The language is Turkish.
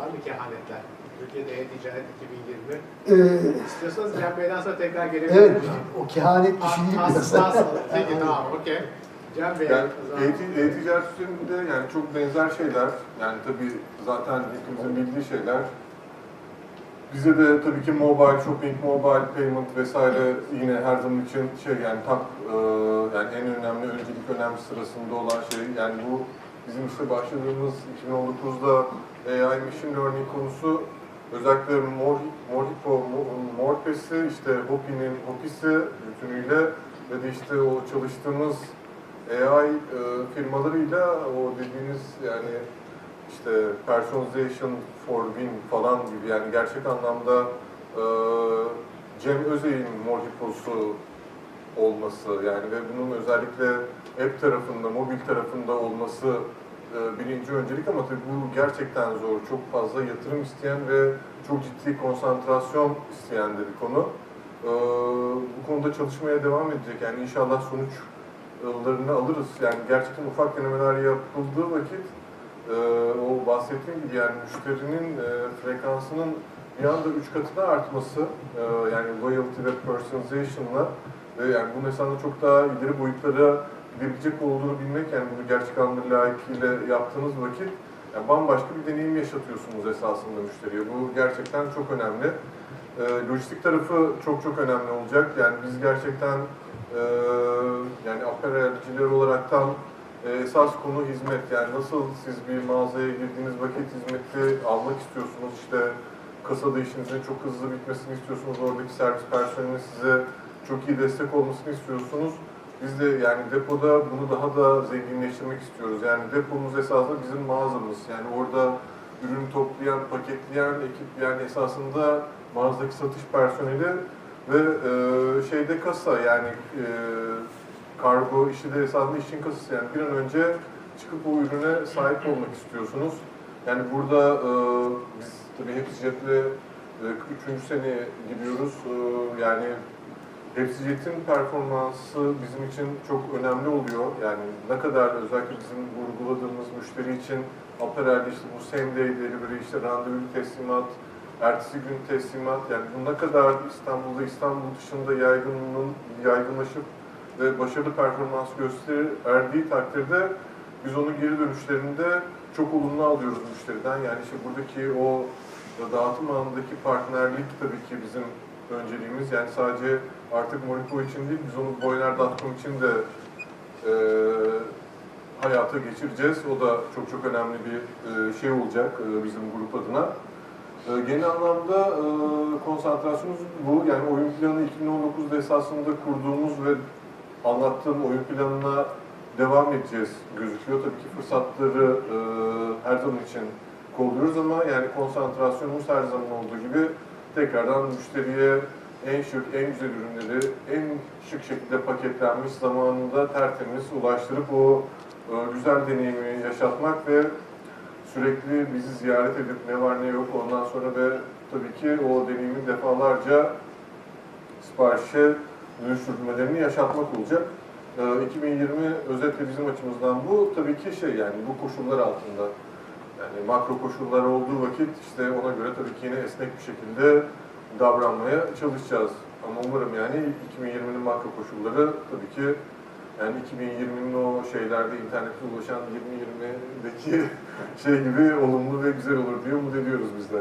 Var mı kehanetler? Türkiye'de e-ticaret 2020. Ee, İstiyorsanız Cem Bey'den sonra tekrar gelebiliriz. evet, o kehanet düşüneyim biraz. Peki tamam okey. Cem Bey. Yani e-ticaret üzerinde yani çok benzer şeyler. Yani tabii zaten hepimizin bildiği şeyler. Bize de tabii ki mobile shopping, mobile payment vesaire yine her zaman için şey yani tam e, yani en önemli öncelik önemli sırasında olan şey yani bu bizim işte başladığımız 2019'da AI machine learning konusu özellikle Mor- Morhipo, Mor- Morpes'i işte Hopi'nin Hopi'si bütünüyle ve de işte o çalıştığımız AI e, firmalarıyla o dediğiniz yani işte personalization for win falan gibi yani gerçek anlamda e, Cem Özey'in Morhipo'su olması yani ve bunun özellikle app tarafında, mobil tarafında olması birinci öncelik ama tabii bu gerçekten zor. Çok fazla yatırım isteyen ve çok ciddi konsantrasyon isteyen de bir konu. E, bu konuda çalışmaya devam edecek. Yani inşallah sonuçlarını alırız. Yani gerçekten ufak denemeler yapıldığı vakit e, o bahsettiğim gibi yani müşterinin e, frekansının bir anda üç katına artması e, yani loyalty ve personalization'la yani bunun esasında çok daha ileri boyutlara gidebilecek olduğunu bilmek yani bunu gerçek anlamda layıkıyla yaptığınız vakit yani bambaşka bir deneyim yaşatıyorsunuz esasında müşteriye. Bu gerçekten çok önemli. E, lojistik tarafı çok çok önemli olacak. Yani biz gerçekten e, yani apparelciler olaraktan e, esas konu hizmet. Yani nasıl siz bir mağazaya girdiğiniz vakit hizmeti almak istiyorsunuz. İşte kasada işinizin çok hızlı bitmesini istiyorsunuz. Oradaki servis personelinin size çok iyi destek olmasını istiyorsunuz. Biz de yani depoda bunu daha da zenginleştirmek istiyoruz. Yani depomuz esasında bizim mağazamız. Yani orada ürün toplayan, paketleyen ekip yani esasında mağazadaki satış personeli ve e, şeyde kasa yani e, kargo işi de esasında işin kasası. Yani bir an önce çıkıp o ürüne sahip olmak istiyorsunuz. Yani burada e, biz tabii hepsi jetle e, üçüncü sene gidiyoruz. E, yani Hepsi Jet'in performansı bizim için çok önemli oluyor. Yani ne kadar özellikle bizim vurguladığımız müşteri için Aperel'de işte bu same day delivery, işte randevu teslimat, ertesi gün teslimat yani bu ne kadar İstanbul'da, İstanbul dışında yaygınlığın yaygınlaşıp ve başarılı performans gösterdiği takdirde biz onun geri dönüşlerinde çok olumlu alıyoruz müşteriden. Yani işte buradaki o dağıtım alanındaki partnerlik tabii ki bizim önceliğimiz. Yani sadece artık Moriko için değil, biz onu Boyner.com için de e, hayata geçireceğiz. O da çok çok önemli bir e, şey olacak e, bizim grup adına. E, genel anlamda e, konsantrasyonumuz bu. Yani oyun planı 2019'da esasında kurduğumuz ve anlattığım oyun planına devam edeceğiz gözüküyor. Tabii ki fırsatları e, her zaman için kolluyoruz ama yani konsantrasyonumuz her zaman olduğu gibi tekrardan müşteriye en şık, en güzel ürünleri en şık şekilde paketlenmiş zamanında tertemiz ulaştırıp o e, güzel deneyimi yaşatmak ve sürekli bizi ziyaret edip ne var ne yok ondan sonra ve tabii ki o deneyimin defalarca siparişe dönüştürmelerini yaşatmak olacak. E, 2020 özetle bizim açımızdan bu. Tabii ki şey yani bu koşullar altında yani makro koşullar olduğu vakit işte ona göre tabii ki yine esnek bir şekilde davranmaya çalışacağız. Ama umarım yani 2020'nin makro koşulları tabii ki yani 2020'nin o şeylerde internette ulaşan 2020'deki şey gibi olumlu ve güzel olur diye umut ediyoruz biz de.